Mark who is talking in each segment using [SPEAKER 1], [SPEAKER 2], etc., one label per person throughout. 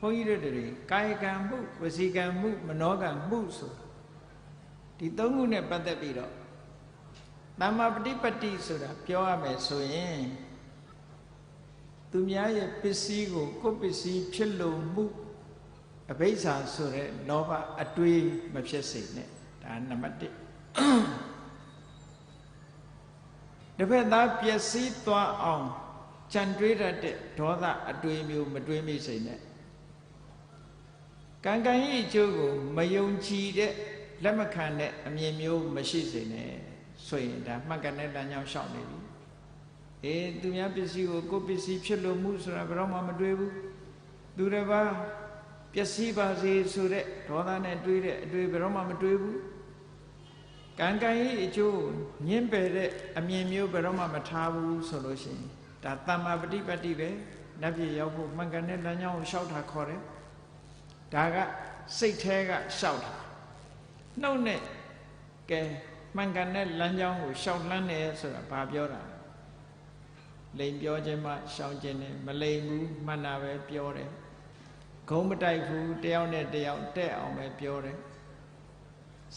[SPEAKER 1] ဘုန်းကြီးတို့တွေကာယကံမှုဝစီကံမှုမနောကံမှုဆိုဒီသုံးခုနဲ့ပတ်သက်ပြီးတော့သမ္မာပฏิပတ္တိဆိုတာပြောရမယ်ဆိုရင်သူများရဲ့ပစ္စည်းကိုကိုယ်ပစ္စည်းဖြစ်လို့မှုအဘိဓါဆိုတဲ့လောဘအတွေးမဖြစ်စေနဲ့ဒါနံပါတ်1တစ်ဖက်သားပျက်စီးသွားအောင်ကြံတွေးတတ်တဲ့ဒေါသအတွေးမျိုးမတွေးမိစေနဲ့ ကံကံရဲ့အကျိုးကိုမယုံကြည်တဲ့လက်မခံတဲ့အမြင်မျိုးမရှိစေနဲ့ဆိုရင်ဒါမှတ်ကန်တဲ့လမ်းကြောင်းရှောက်နေပြီအေးသူများပစ္စည်းကိုကိုယ်ပစ္စည်းဖြစ်လို့မှုဆိုတာဘယ်တော့မှမတွေးဘူးသူတစ်ပါးပျက်စီးပါစေဆိုတဲ့ဒေါသနဲ့တွေးတဲ့အတွေးဘယ်တော့မှမတွေးဘူးကံကံရဲ့အကျိုးညှင်းပယ်တဲ့အမြင်မျိုးဘယ်တော့မှမထားဘူးဆိုလို့ရှိရင်ဒါတမ္မာပฏิပတ်တိပဲနတ်ပြည်ရောက်ဖို့မှန်ကန်တဲ့လမ်းကြောင်းကိုရှောက်တာခေါ်တယ် ဒါကစိတ်แท้ကရှောက်တာနှုတ်နဲ့ကဲမှန်ကန်တဲ့လမ်းကြောင်းကိုရှောက်လန်းတယ်ဆိုတာဘာပြောတာလိန်ပြောခြင်းမှရှောင်ခြင်းနဲ့မလိန်ဘူးမှန်တာပဲပြောတယ်ဂုံးမတိုက်ဘူးတယောက်နဲ့တယောက်တက်အောင်ပဲပြောတယ်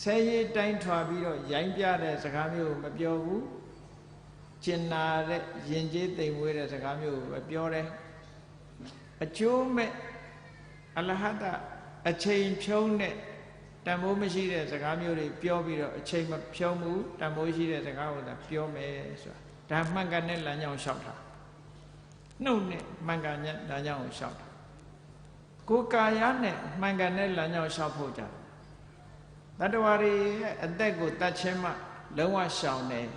[SPEAKER 1] ဆဲရီတိုင်းထွာပြီးတော့ရိုင်းပြတဲ့စကားမျိုးမပြောဘူးကျင်နာတဲ့ယဉ်ကျေးသိမ်မွေးတဲ့စကားမျိုးကိုပဲပြောတယ်အကျိုးမဲ့ အလဟတအချိန်ဖြုံးတဲ့တန်ဖိုးမရှိတဲ့စကားမျိုးတွေပြောပြီးတော့အချိန်မဖြုံးဘူးတန်ဖိုးရှိတဲ့စကားကိုသာပြောမယ်ဆိုတာဒါမှန်ကန်တဲ့လမ်းကြောင်းလျှောက်တာနှုတ်နဲ့မှန်ကန်တဲ့လမ်းကြောင်းကိုလျှောက်တာကိုယ်ကာယနဲ့မှန်ကန်တဲ့လမ်းကြောင်းလျှောက်ဖို့ကြတတ္တဝါတွေရဲ့အသက်ကိုတတ်ခြင်းမှလုံးဝရှောင်တယ်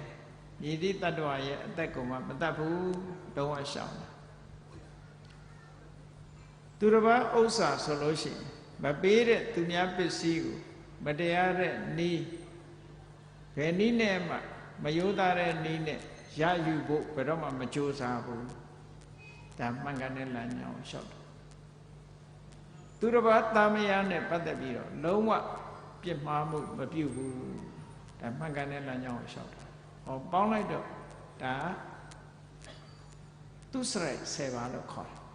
[SPEAKER 1] မြည်သည့်တတ္တဝါရဲ့အသက်ကိုမှမတတ်ဘူးလုံးဝရှောင်တယ် သူတစ်ပါးဥစ္စာဆိုလို့ရှိရင်မပေးတဲ့သူများပစ္စည်းကိုမတရားတဲ့နီးဘယ်နီးနဲ့မှမယိုးသားတဲ့နီးနဲ့ရယူဖို့ဘယ်တော့မှမကြိုးစားဘူးဒါမှန်ကန်တဲ့လမ်းကြောင်းလျှောက်တယ်သူတစ်ပါးတာမယာနဲ့ပတ်သက်ပြီးတော့လုံးဝပြစ်မှားမှုမပြုဘူးဒါမှန်ကန်တဲ့လမ်းကြောင်းကိုလျှောက်တာဟောပေါင်းလိုက်တော့ဒါသူစရိုက်10ပါးလို့ခေါ်တယ်